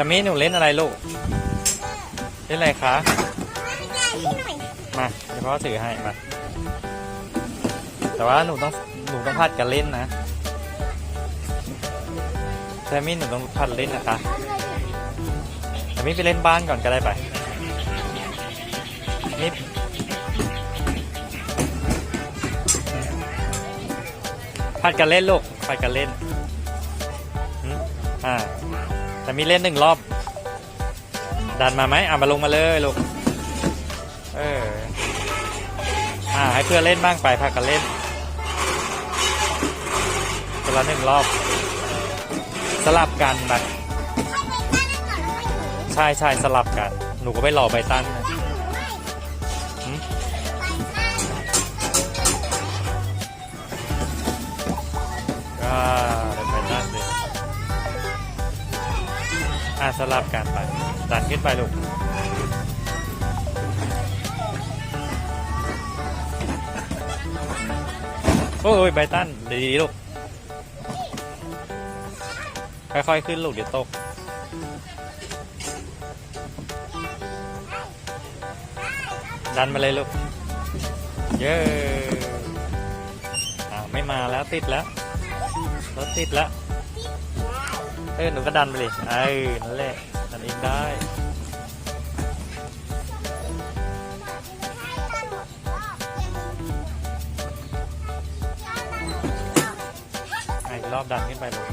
ทามิหนูเล่นอะไรลูก เล่นอะไรคะ มาเดี๋ยวพ่อถือให้มา แต่ว่าหนูต้องหนูต้องพัดกันเล่นนะแซมมี่หนูต้องพัดเล่นนะคะแซมมี่ไปเล่นบ้านก่อนก็ได้ไปนี่พัดกันเล่นลูกพัดกันเล่นหืมอ่า แซมมี่เล่นหนึ่งรอบ ดันมาไหมอะมาลงมาเลยลูก เออ อ่าให้เพื่อนเล่นบ้างไปพากันเล่นคนละหนึ่งรอบ สลับกันนะใช่ใช่สลับกัน หนูก็ไปรอใบตั้นนะอ่า อ่าสลับกันไปดันขึ้นไปลูกโอ้ยไบตันดีๆลูก ค่อยๆขึ้นลูกเดี๋ยวตก ดันมาเลยลูก เย้อ้าวไม่มาแล้วติดแล้วรถติดแล้ว เออหนูก็ดันไปเลยเออนั่นแหละดันเองได้ไอ้รอบดันขึ้นไปเลย